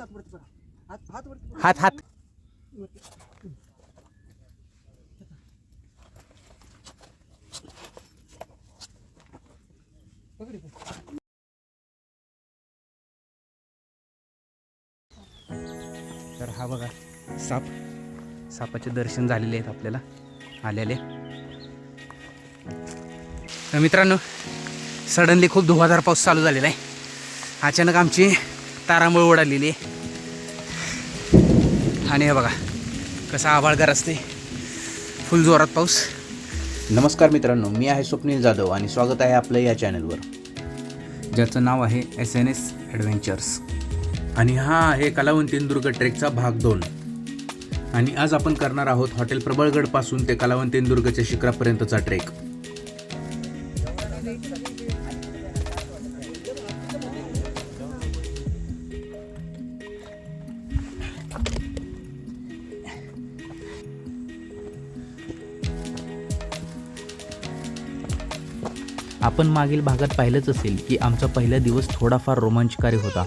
हात वरती करा हात हात वरती करा. हात हात वरती. पकड इथे. तर हा बघा साप सापाचे दर्शन झालेले आहेत आपल्याला आलेले तर मित्रांनो सडनली खूप धुवाधार पाऊस चालू झालेला आहे अचानक आमची तारांबळ उडालेली आणि हे बघा कसा आभाळगार असते. फुल जोरात पाऊस. नमस्कार मित्रांनो मी आहे स्वप्नील जाधव आणि स्वागत आहे आपलं या चॅनलवर. ज्याचं नाव आहे एस एन एस ॲडव्हेंचर्स आणि हा आहे कलावंतीनदुर्ग ट्रेकचा भाग दोन. आणि आज आपण करणार आहोत हॉटेल प्रबळगडपासून ते कलावंतीनदुर्गच्या शिखरापर्यंतचा ट्रेक. आपण मागील भागात पाहिलंच असेल की आमचा पहिला दिवस थोडाफार रोमांचकारी होता.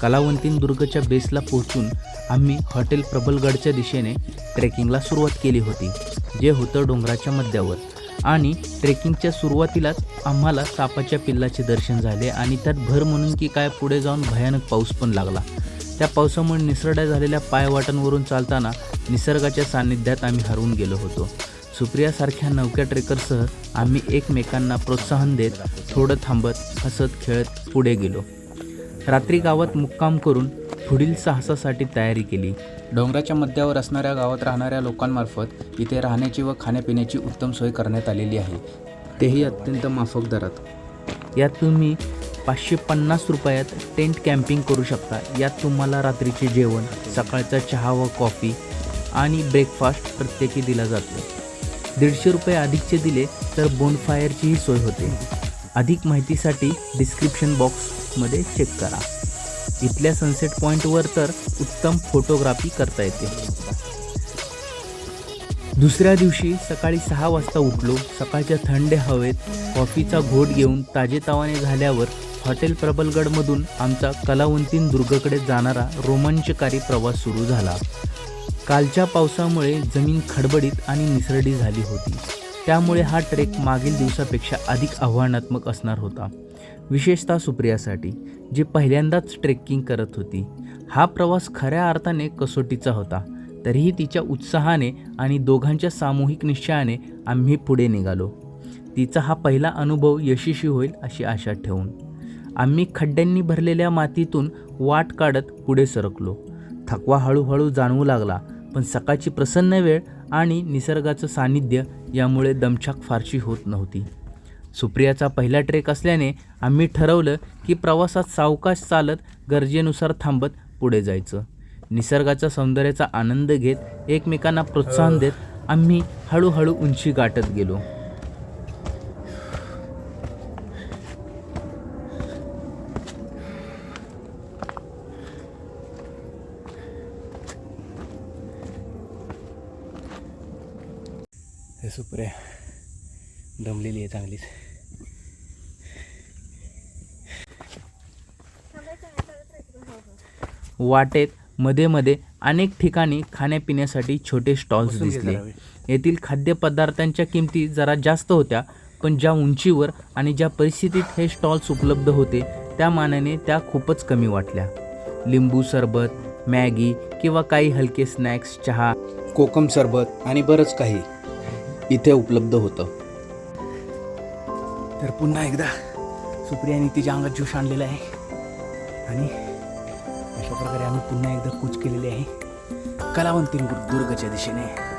कलावंतीन दुर्गच्या बेसला पोहोचून आम्ही हॉटेल प्रबलगडच्या दिशेने ट्रेकिंगला सुरुवात केली होती जे होतं डोंगराच्या मध्यावर. आणि ट्रेकिंगच्या सुरुवातीलाच आम्हाला सापाच्या पिल्लाचे दर्शन झाले आणि त्यात भर म्हणून की काय पुढे जाऊन भयानक पाऊस पण लागला. त्या पावसामुळे निसरड्या झालेल्या पायवाटांवरून चालताना निसर्गाच्या सान्निध्यात आम्ही हरवून गेलो होतो. सुप्रियासारख्या नवक्या ट्रेकरसह आम्ही एकमेकांना प्रोत्साहन देत थोडं थांबत हसत खेळत पुढे गेलो. रात्री गावात मुक्काम करून पुढील साहसासाठी तयारी केली. डोंगराच्या मध्यावर असणाऱ्या गावात राहणाऱ्या लोकांमार्फत इथे राहण्याची व खाण्यापिण्याची उत्तम सोय करण्यात आलेली आहे. तेही अत्यंत माफक दरात. यात तुम्ही पाचशे पन्नास रुपयात टेंट कॅम्पिंग करू शकता. यात तुम्हाला रात्रीचे जेवण सकाळचा चहा व कॉफी आणि ब्रेकफास्ट प्रत्येकी दिला जातो. दीडशे रुपये अधिकचे दिले तर बोनफायरचीही सोय होते. अधिक माहितीसाठी डिस्क्रिप्शन बॉक्समध्ये चेक करा. इथल्या सनसेट पॉईंटवर तर उत्तम फोटोग्राफी करता येते. दुसऱ्या दिवशी सकाळी सहा वाजता उठलो. सकाळच्या थंड हवेत कॉफीचा घोट घेऊन ताजेतवाने झाल्यावर हॉटेल प्रबलगडमधून आमचा कलावंतीन दुर्गकडे जाणारा रोमांचकारी प्रवास सुरू झाला. कालच्या पावसामुळे जमीन खडबडीत आणि निसरडी झाली होती. त्यामुळे हा ट्रेक मागील दिवसापेक्षा अधिक आव्हानात्मक असणार होता. विशेषतः सुप्रियासाठी जी पहिल्यांदाच ट्रेकिंग करत होती. हा प्रवास खऱ्या अर्थाने कसोटीचा होता. तरीही तिच्या उत्साहाने आणि दोघांच्या सामूहिक निश्चयाने आम्ही पुढे निघालो. तिचा हा पहिला अनुभव यशस्वी होईल अशी आशा ठेवून आम्ही खड्ड्यांनी भरलेल्या मातीतून वाट काढत पुढे सरकलो. थकवा हळूहळू जाणवू लागला पण सकाळची प्रसन्न वेळ आणि निसर्गाचं सान्निध्य यामुळे दमछाक फारशी होत नव्हती. सुप्रियाचा पहिला ट्रेक असल्याने आम्ही ठरवलं की प्रवासात सावकाश चालत गरजेनुसार थांबत पुढे जायचं. निसर्गाच्या सौंदर्याचा आनंद घेत एकमेकांना प्रोत्साहन देत आम्ही हळूहळू उंची गाठत गेलो. सुप्रिया दमलेली आहे चांगलीच. वाटेत मध्ये मध्ये अनेक ठिकाणी खाण्यापिण्यासाठी छोटे स्टॉल्स दिसले. येथील खाद्यपदार्थांच्या किमती जरा जास्त होत्या पण ज्या उंचीवर आणि ज्या परिस्थितीत हे स्टॉल्स उपलब्ध होते त्या मानाने त्या खूपच कमी वाटल्या. लिंबू सरबत मॅगी किंवा काही हलके स्नॅक्स चहा कोकम सरबत आणि बरंच काही. इथे उपलब्ध होतं. तर पुन्हा एकदा सुप्रियाने तिच्या अंगात ज्यूस आणलेला आहे. आणि अशा प्रकारे आम्ही पुन्हा एकदा कूच केलेली आहे. कलावंतीन दुर्गच्या दिशेने.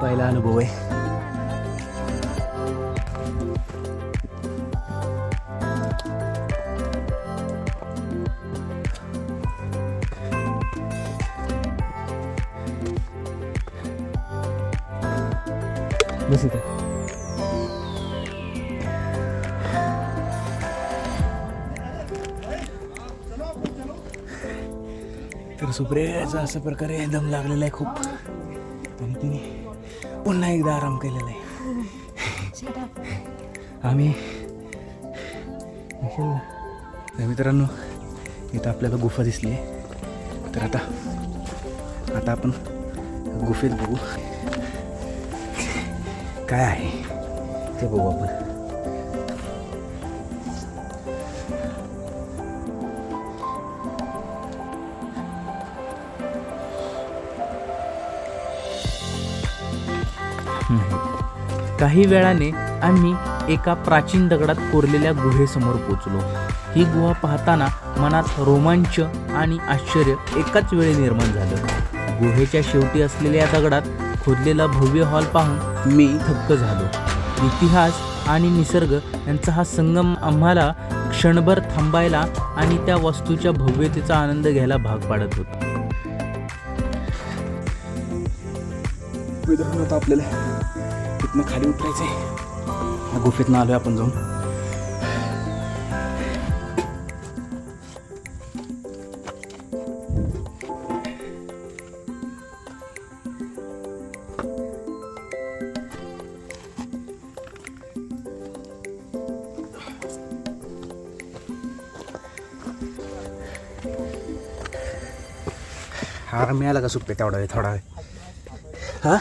पहिला अनुभव आहे. बस इथे. तर सुप्रियाचा अशा प्रकारे दम लागलेला आहे खूप. पुन्हा एकदा आराम केलेला आहे. आम्ही मित्रांनो इथं आपल्याला गुफा दिसली आहे. तर आता आता आपण गुफेत बघू. काय आहे ते बघू आपण. काही वेळाने आम्ही एका प्राचीन दगडात कोरलेल्या गुहेसमोर पोचलो. ही गुहा पाहताना मनात रोमांच आणि आश्चर्य एकाच वेळी निर्माण झालं. गुहेच्या शेवटी असलेल्या दगडात खोदलेला भव्य हॉल पाहून मी थक्क झालो. इतिहास आणि निसर्ग यांचा हा संगम आम्हाला क्षणभर थांबायला आणि त्या वस्तूच्या भव्यतेचा आनंद घ्यायला भाग पाडत होता आपल्याला. तिथनं खाली उतरायचं आहे गुफेतनं आलोय आपण जाऊन. हा मिळाला का सुप्पे तेवढा वेळ? थोडा वेळ. हा?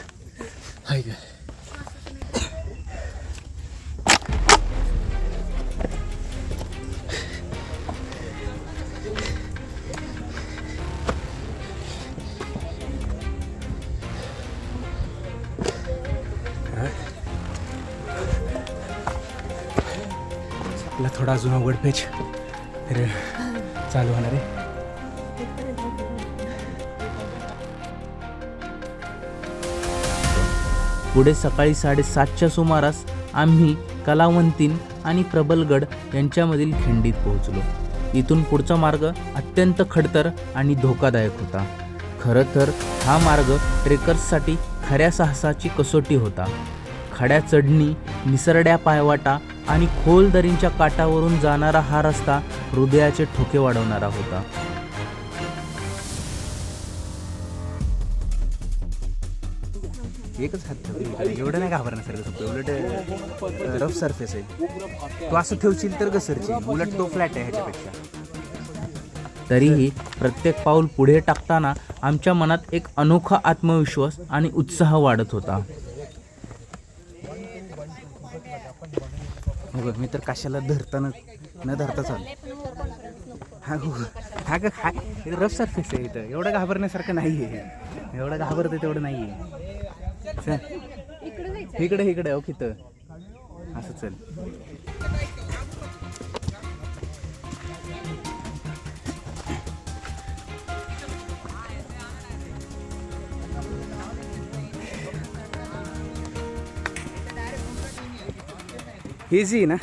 थोडा अजून अवघड पेच. तर चालू होणार आहे. पुढे सकाळी साडेसातच्या सुमारास आम्ही कलावंतीन आणि प्रबलगड यांच्यामधील खिंडीत पोहोचलो. इथून पुढचा मार्ग अत्यंत खडतर आणि धोकादायक होता. खरं तर हा मार्ग ट्रेकर्ससाठी खऱ्या साहसाची कसोटी होता. खड्या चढणी निसरड्या पायवाटा आणि खोल दरींच्या काठावरून जाणारा हा रस्ता हृदयाचे ठोके वाढवणारा होता. एकच हात एवढं नाही घाबरण्यासारखं फक्त उलट रफ सरफेस आहे. तू असं ठेवशील तर घसरशील उलट तो फ्लॅट आहे ह्याच्यापेक्षा. तरीही प्रत्येक पाऊल पुढे टाकताना आमच्या मनात एक अनोखा आत्मविश्वास आणि उत्साह वाढत होता. हे बघ मी तर कशाला धरताना न धरता चाल हा गो हा. ग हा रफ सरफेस आहे इथं. एवढं घाबरण्यासारखं नाही आहे एवढं घाबरतं तेवढं नाही आहे चल इकडे इकडे. ओके तर. असं चल. इझी ना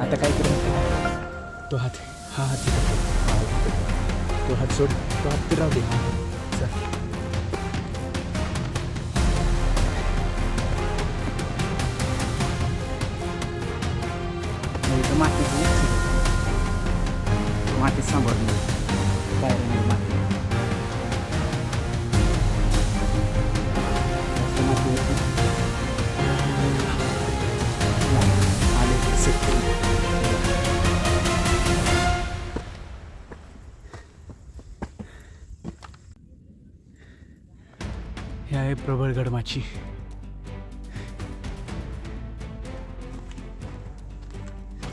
आता काय करू? तो हात हा हात तिथं हात तो हात सोड तो हात तिथं राहू दे चल. मातीत सांभाळून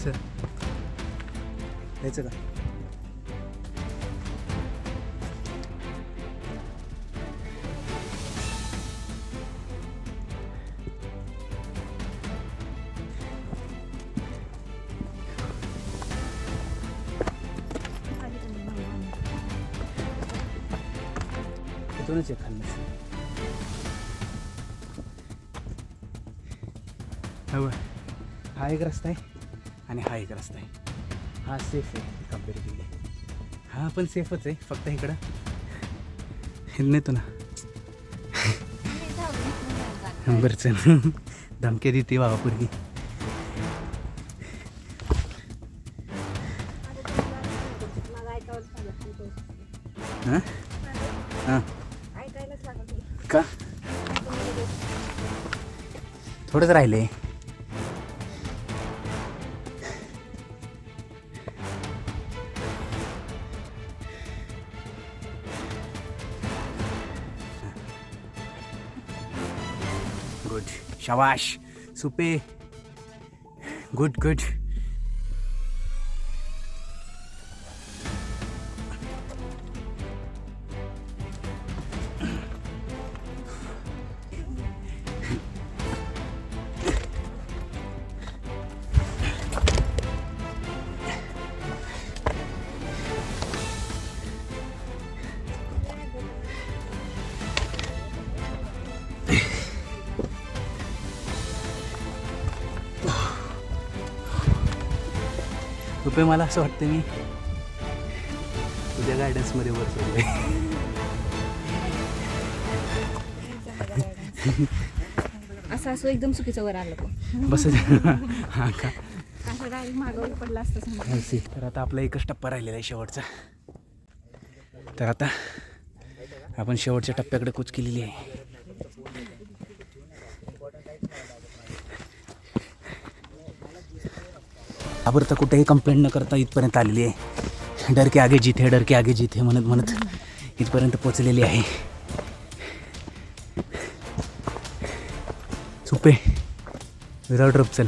सर घ्यायचं का? दोनच एक खाल्लं हवं हा एक रस्ता आहे. आणि हा एक रस्ता आहे. हा सेफ आहे कम्पॅरेटिव्हली हा पण सेफच आहे फक्त इकडं. नेतो ना. बरं चल. धमके देते बाबा पूर्वी हां? हां. का? थोडंच राहिले गुड शाबाश सुपे गुड गुड रुपये मला असं वाटतं मी तुझ्या गायडन्समध्ये वर चढलोय. असं असं एकदम चुकीचं वर आलं तो. बस हां का? मागं पडला असतं. तर आता आपला एकच टप्पा राहिलेला आहे शेवटचा. तर आता आपण शेवटच्या टप्प्याकडे कूच केलेली आहे. तर कुठेही कंप्लेंट न करता इथपर्यंत आलेली आहे. डर के आगे जिथे डरके डर के आगे जिथे म्हणत म्हणत इथपर्यंत पोचलेली आहे. सुपे विदाउट रोप चल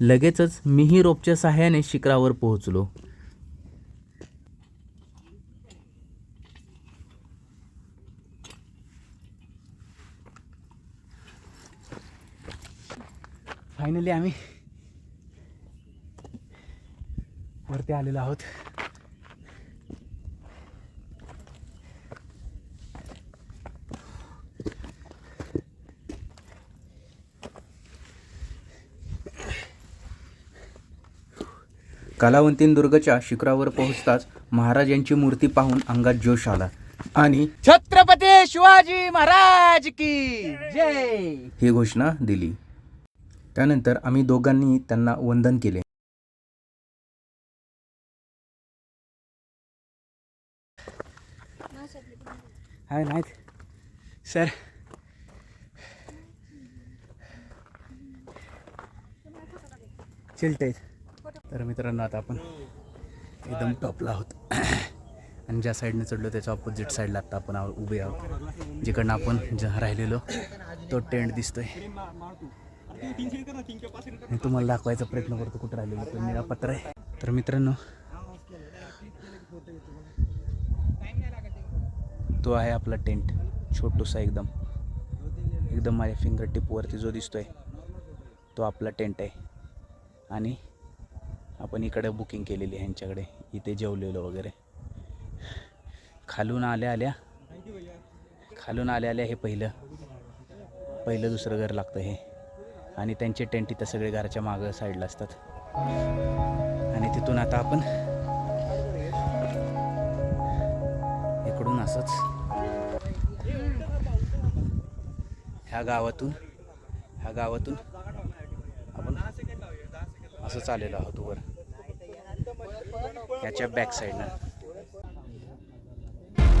लगेचच मीही रोपच्या सहाय्याने शिखरावर पोहोचलो. फायनली आम्ही वरती आलेलो आहोत. कलावंतीन दुर्गच्या शिखरावर पोहोचताच महाराज यांची मूर्ती पाहून अंगात जोश आला. आणि छत्रपती शिवाजी महाराज की जय. ही घोषणा दिली. त्यानंतर आम्ही दोघांनी त्यांना वंदन केले. हाय नाहीत. सर. चिलट आहेत तर मित्रांनो आता आपण एकदम टॉपला आहोत. आणि ज्या साईडने चढलो त्याच्या ऑपोजिट साईडला आत्ता आपण उभे आहोत. जिकडनं आपण ज राहिलेलो तो टेंट दिसतोय. मी तुम्हाला दाखवायचा प्रयत्न करतो कुठं राहिलेलो तो निळा पत्र आहे. तर मित्रांनो तो आहे आपला टेंट छोटूसा एकदम. एकदम माझ्या फिंगर टिपवरती जो दिसतोय तो आपला टेंट आहे. आणि आपण इकडे बुकिंग केलेली ह्यांच्याकडे इथे जेवलेलो वगैरे. खालून आल्या आल्या. खालून आल्या आल्या हे पहिलं. पहिलं दुसरं घर लागतं हे. आणि त्यांचे टेंट इथं सगळे घराच्या मागं साईडला असतात. आणि तिथून आता आपण इकडून असंच ह्या गावातून ह्या गावातून आपण असं चाललेलो आहोत वर. याच्या बॅक साईडनं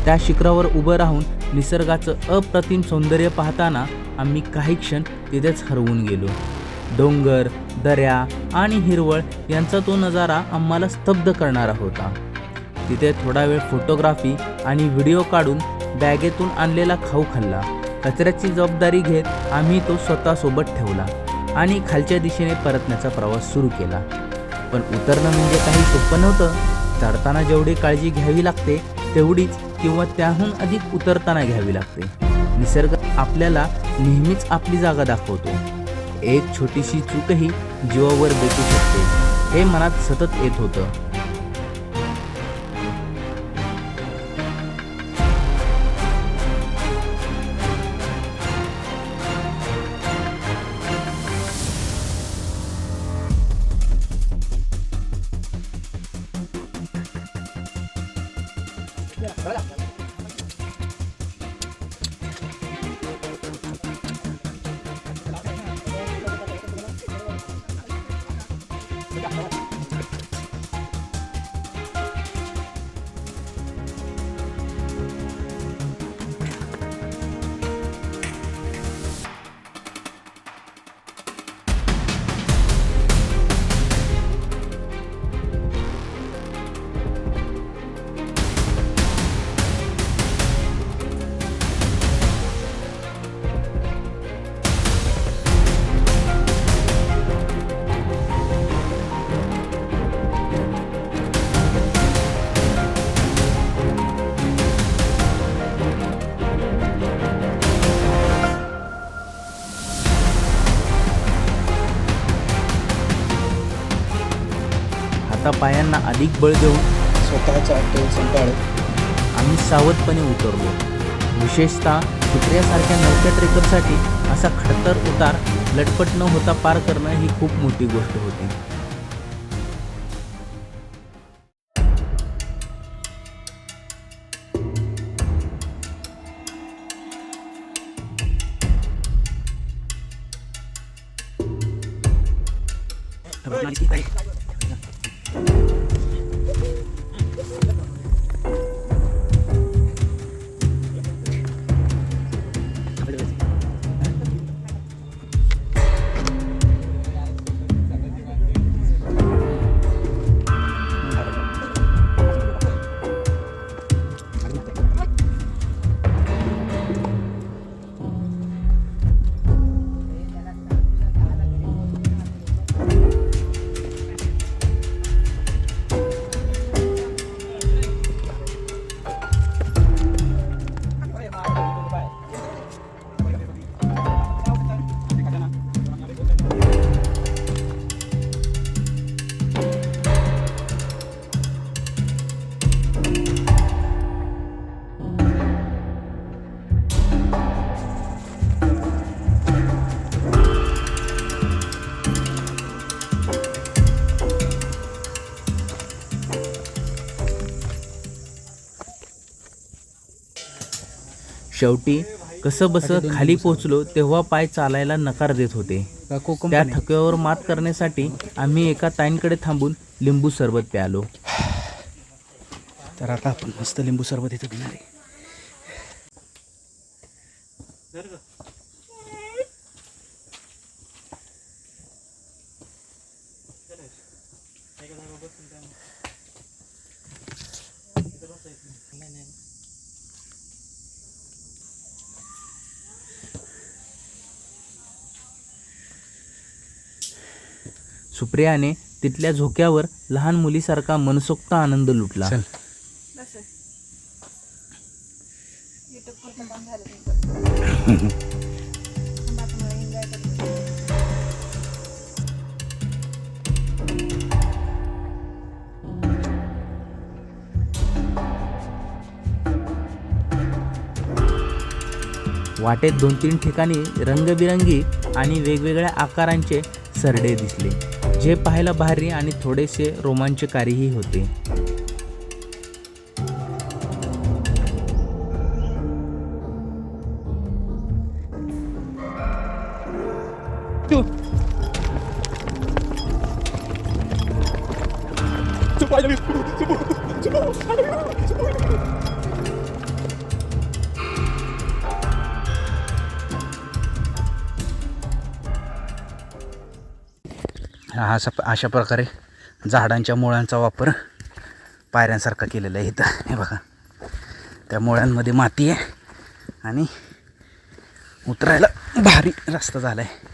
त्या शिखरावर उभं राहून निसर्गाचं अप्रतिम सौंदर्य पाहताना आम्ही काही क्षण तिथेच हरवून गेलो. डोंगर दऱ्या आणि हिरवळ यांचा तो नजारा आम्हाला स्तब्ध करणारा होता. तिथे थोडा वेळ फोटोग्राफी आणि व्हिडिओ काढून बॅगेतून आणलेला खाऊ खाल्ला. कचऱ्याची जबाबदारी घेत आम्ही तो स्वतःसोबत ठेवला आणि खालच्या दिशेने परतण्याचा प्रवास सुरू केला. पण उतरणं म्हणजे काही सोपं नव्हतं. चढताना जेवढी काळजी घ्यावी लागते तेवढीच किंवा त्याहून अधिक उतरताना घ्यावी लागते. निसर्ग आपल्याला नेहमीच आपली जागा दाखवतो. एक छोटीशी चूकही जीवावर बेतू शकते. हे मनात सतत येत होतं. अधिक बळ देऊन स्वतःचा तोल सांभाळत आम्ही सावधपणे उतरलो. विशेषतः सुत्र्यासारख्या नवख्या ट्रेकरसाठी असा खडतर उतार लटपट न होता पार करणं ही खूप मोठी गोष्ट होती. शेवटी कसं बसं खाली पोचलो तेव्हा पाय चालायला नकार देत होते. त्या थकव्यावर मात करण्यासाठी आम्ही एका ताईंकडे थांबून लिंबू सरबत प्यालो. तर आता आपण मस्त लिंबू सरबत इथं घेणार आहे. सुप्रियाने तिथल्या झोक्यावर लहान मुलीसारखा मनसोक्त आनंद लुटला. वाटेत दोन तीन ठिकाणी रंगबिरंगी आणि वेगवेगळ्या आकारांचे सरडे दिसले. जे पाहायला भारी आणि थोडेसे रोमांचकारीही होते हा असा अशा प्रकारे झाडांच्या मुळांचा वापर पायऱ्यांसारखा केलेला आहे इथं. हे बघा. त्या मुळांमध्ये माती आहे आणि उतरायला भारी रस्ता झाला आहे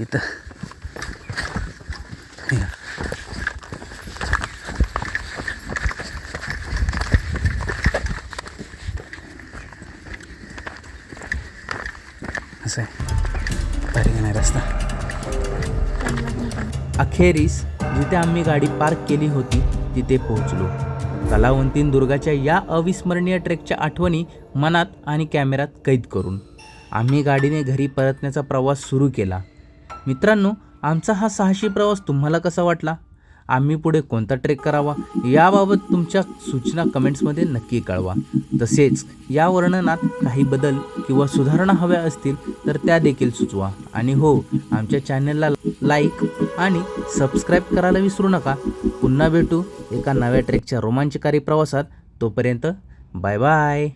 इथं असं आहे. भारी आहे रस्ता. अखेरीस जिथे आम्ही गाडी पार्क केली होती तिथे पोहोचलो. कलावंतीन दुर्गाच्या या अविस्मरणीय ट्रेकच्या आठवणी मनात आणि कॅमेऱ्यात कैद करून आम्ही गाडीने घरी परतण्याचा प्रवास सुरू केला. मित्रांनो आमचा हा साहसी प्रवास तुम्हाला कसा वाटला? आम्ही पुढे कोणता ट्रेक करावा? याबाबत तुमच्या सूचना कमेंट्समध्ये नक्की कळवा. तसेच या वर्णनात काही बदल किंवा सुधारणा हव्या असतील तर त्या देखील सुचवा. आणि हो आमच्या चॅनलला लाईक आणि सबस्क्राईब करायला विसरू नका. पुन्हा भेटू एका नव्या ट्रेकच्या रोमांचकारी प्रवासात. तोपर्यंत बाय बाय.